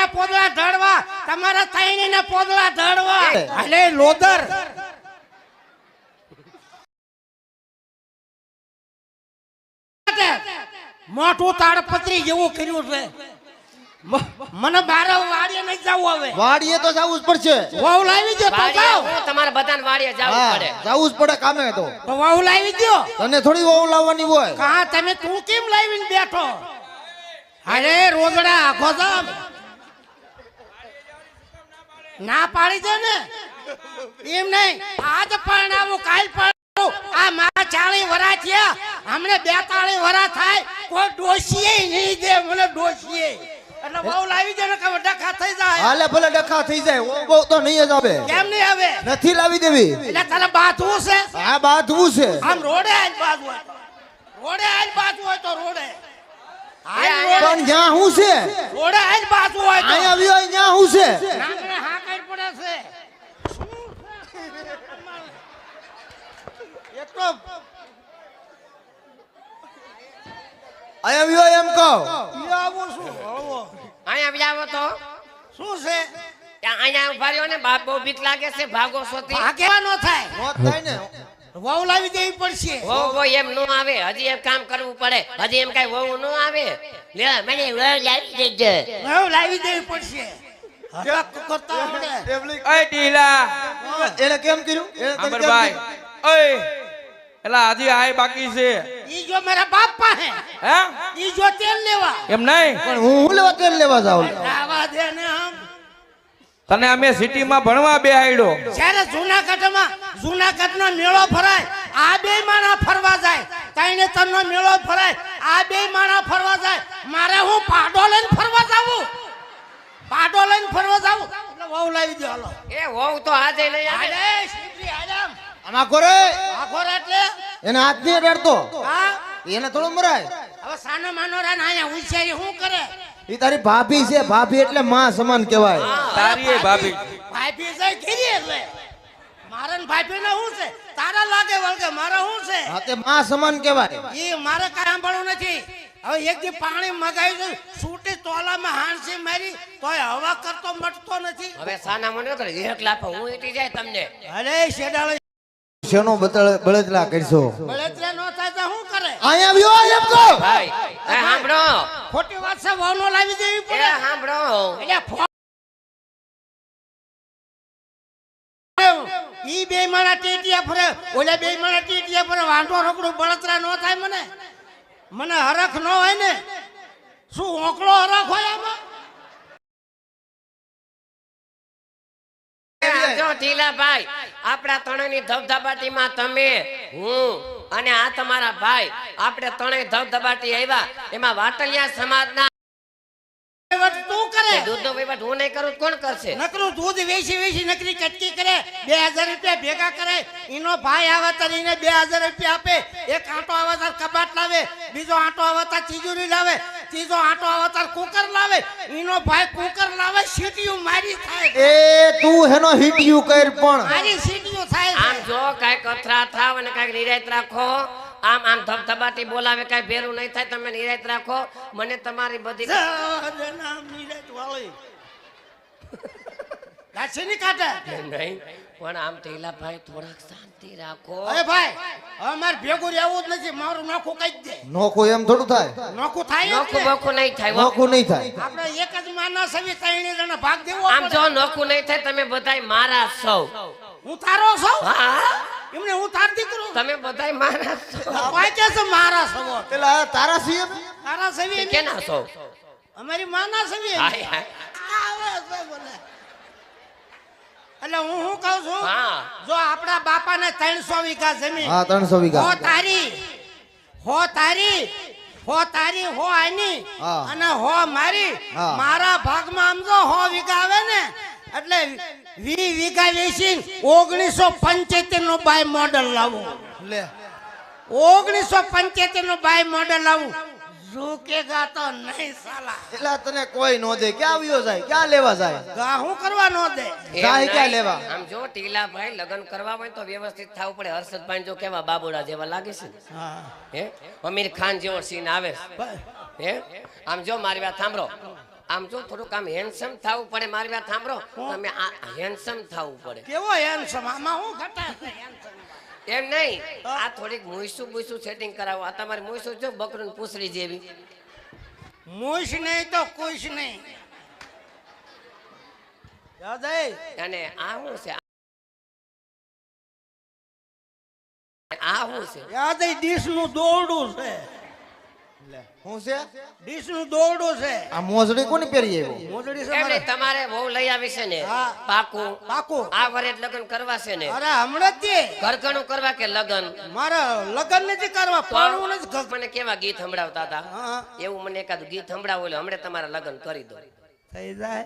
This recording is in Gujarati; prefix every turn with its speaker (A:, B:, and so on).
A: બાપના પોદળા ધડવા તમારા તૈણીના પોદળા ધડવા. અલે લોદર મોટું તાડપત્રી જેવું કર્યું છે. મને બારે વાડીએ નહીં જવું હવે.
B: વાડીએ તો જવું જ પડશે.
A: વહુ લાવી દો તો
C: જાવ તમારે બધાને વાડીએ જવું પડે.
B: જવું જ પડે કામે તો.
A: તો વહુ લાવી દો
B: તને થોડી વહુ લાવવાની હોય.
A: કા તમે તું કેમ લાવીને બેઠો? અરે રોજડા આખો જામ. ના પાડી દે ને. એમ નહીં. આજ પરણાવું કાલ પરણાવું. આ મારા ચાળી વરા થયા. હમણે બેતાળી વરા થાય. કોઈ ડોસીએ નહીં દે. મને ડોશીએ. એટલે બહુ લાવી દે ને કે ડખા થઈ જાય.
B: હાલે ભલે ડખા થઈ જાય. બહુ તો નહીં જ આવે.
A: કેમ નહીં આવે?
B: નથી લાવી દેવી.
A: એટલે તારે બાથવું છે?
B: આ બાથવું છે.
A: આમ રોડે આજ બાજુ. રોડે આજ બાજુ હોય તો રોડે.
B: પણ જ્યાં હું છે?
A: રોડે આજ બાજુ હોય તો.
B: અહીંયા આવ્યો ત્યાં હું છે?
A: હા છે. એક
B: અહીંયા આવ્યો એમ કહો
A: આવું શું
C: અહીંયા બી તો.
A: શું છે?
C: ત્યાં અહીંયા ઊભા રહ્યો ને બાપ બહુ બીક લાગે છે ભાગો સોતી
A: ભાગ્યા થાય.
B: મોત થાય ને.
A: વહુ લાવી દેવી પડશે.
C: વહુ વહુ એમ નો આવે. હજી એમ કામ કરવું પડે. હજી એમ કઈ વહુ નો આવે. લે મને વહુ લાવી દેજે.
A: વહુ લાવી દેવી પડશે. હરખ કરતા આવડે.
D: અય ઢીલા.
B: એને કેમ કર્યું?
D: અમરભાઈ? ઓય. એલા હજી આય બાકી છે.
A: ઈ જો મારા બાપ પાસે
D: હે?
A: ઈ જો તેલ લેવા.
D: એમ નહીં?
B: પણ હું હું લેવા તેલ લેવા જાઉં?
A: આવા દે ને આમ.
D: તને અમે સિટીમાં ભણવા બેહાડ્યો
A: જ્યારે જુનાગઢમાં જુનાગઢનો મેળો ભરાય આ બે માણા ફરવા જાય. તઈને તનનો મેળો ભરાય આ બે માણા ફરવા જાય. મારે હું પાડો લઈને ફરવા જાવું લઈને ફરવા જાવ એટલે વહુ લાવી દે હાલો.
C: એ વહુ તો આજે લઈ આવે.
A: હાલે શિવજી હાલમ
B: આમાં. કોરે
A: આખો એટલે?
B: એને હાથ નહીં રેડતો
A: હા?
B: એને થોડું મરાય.
A: હવે સાનો માનો રાન આયા હોશિયારી શું કરે?
B: એ તારી ભાભી છે ભાભી એટલે માં સમાન કહેવાય.
D: તારી એ ભાભી.
A: ભાભી. છે ઘેરી એટલે. મારા ને ભાભી ને શું છે? તારા લાગે વળગે મારે શું છે?
B: હા તે માં સમાન કહેવાય.
A: એ મારે કાંઈ સાંભળવું નથી. હવે એક દી પાણી મગાવ્યું છૂટી સૂટી તોલામાં હાણસી મારી તોય હવા કરતો મટતો નથી.
C: હવે સાના મને કરે એક લાખ હું એટી જાય તમને.
A: અરે શેડાળો.
B: શેનો બળતરા કરશો?
A: બળતરા નો થાય હું કરે?
B: અહીંયા આવ્યો એમ કહો
C: ભાઈ એ સાંભળો.
A: ખોટી વાત છે વાનો લાવી દેવી
C: એ
A: પડે.
C: સાંભળો.
A: એટલે ઈ બે માણા ટેટિયા ફરે ઓલા બે માણા ટેટિયા ફરે વાંધો રોકડું બળતરા નો થાય મને. મને હરખ ન હોય ને, શું ઓકળો હરખ હોય આમાં?
C: આપણા ત્રણેયની ધબધબાટીમાં તમે, હું અને આ તમારા ભાઈ, આપણે ત્રણેય ધબધબાટી આવ્યા, એમાં વાટલિયા સમાજના
A: કરે
C: દૂધનો વહીવટ હું નહીં કરું કોણ કરશે?
A: નકરું દૂધ વેચી વેચી નકરી કટકી કરે બે હજાર રૂપિયા ભેગા કરે. એનો ભાઈ આવે તાર એને બે હજાર રૂપિયા આપે. એક આંટો આવે તાર કબાટ લાવે બીજો આંટો આવે તાર તિજોરી લાવે ત્રીજો આંટો આવે તાર કુકર લાવે. એનો ભાઈ કુકર લાવે સીટીયું મારી થાય.
B: એ તું હેનો હિટિયું કર પણ.
A: મારી સીટીયું થાય.
C: આમ જો કાંઈક અથરા થાવ અને કાંઈક નિરાયત રાખો આમ આમ ધબધબાટી બોલાવે કાંઈ ભેરું નહીં થાય તમે નિરાયત રાખો. મને તમારી બધી નહીં પણ આમ ઢીલાભાઈ થોડાક શાંતિ રાખો.
A: અરે ભાઈ હવે ભેગું રહેવું જ નથી મારું નોખું કઈ દે.
B: નોખું એમ થોડું થાય?
A: નોખું થાય
C: નોખું. બોખું નહીં થાય.
B: નોખું નહીં થાય.
A: આપણે એક જ માના સવી ત્રણે જણા ભાગ દેવો
C: આમ. જો નોખું નહીં થાય તમે બધાય મારા સૌ.
A: હું તારો છું
C: હા.
A: એમને હું તાર દીકરો?
C: તમે બધાય મારા
A: કે છે મારા સવો
B: પેલા તારા સીએમ
A: તારા સવી
C: કેના સૌ
A: અમારી માના સવી
C: હાય, હાય.
A: આવે છે બોલે. એટલે હું શું કહું છું?
C: હા.
A: જો આપણા બાપાને ત્રણસો વીઘા જમીન.
B: હા ત્રણસો
A: હો તારી. હો તારી. હો તારી હો આની. અને હો મારી. મારા ભાગમાં આમ જો હો વીઘા આવે એટલે વી વીઘા વેચી ઓગણીસો પંચોતેર નો બાય મોડલ લાવું.
B: લે.
A: ઓગણીસો પંચોતેર નો બાય મોડલ લાવું. ઝૂકેગા તો નહીં સાલા.
B: એટલા તને કોઈ નો દે. ક્યાં આવ્યો જાય? ક્યાં લેવા જાય?
A: ગા હું કરવા નો દે?
C: એમ
B: ક્યાં લેવા?
C: આમ જો ટીલાભાઈ લગ્ન કરવા હોય તો વ્યવસ્થિત થાવું પડે. હર્ષદભાઈ જો કેવા બાબુડા જેવા લાગે છે
A: હે.
C: અમીર ખાન જેવો સીન આવે હે? આમ જો મારી વાત સાંભળો. આમ જો થોડુંક આમ હેન્ડસમ થવું પડે મારી વાત સાંભળો. તમે આ હેન્ડસમ થવું પડે.
A: કેવો હેન્ડસમ આમાં હું ઘટા?
C: એમ નહીં. આ થોડીક મુઈસું બુઈસું સેટિંગ કરાવો. આ તમારી મુઈસું જો બકરું પૂછડી જેવી.
A: મુઈસ નહીં તો કુશ નહીં.
C: અને આ શું છે? આ શું છે?
A: યાદ ડીશનું દોરડું છે.
B: શું છે?
A: ડીશનું દોરડું છે.
B: આ મોજડી કોની પહેરી આવ્યો?
A: મોજડી છે
C: એમ તમારે બહુ લઈ આવી છે ને પાકું.
A: પાકું?
C: આ વરે લગ્ન કરવા છે ને.
A: અરે હમણાં જ
C: ઘરઘણું કરવા કે લગ્ન?
A: મારા લગ્ન નથી કરવા પરણવું નથી
C: મને કેવા ગીત સંભળાવતા હતા? એવું મને એકાદ ગીત સંભળાવો એટલે હમણાં તમારા લગ્ન કરી દો.
A: થઈ જાય.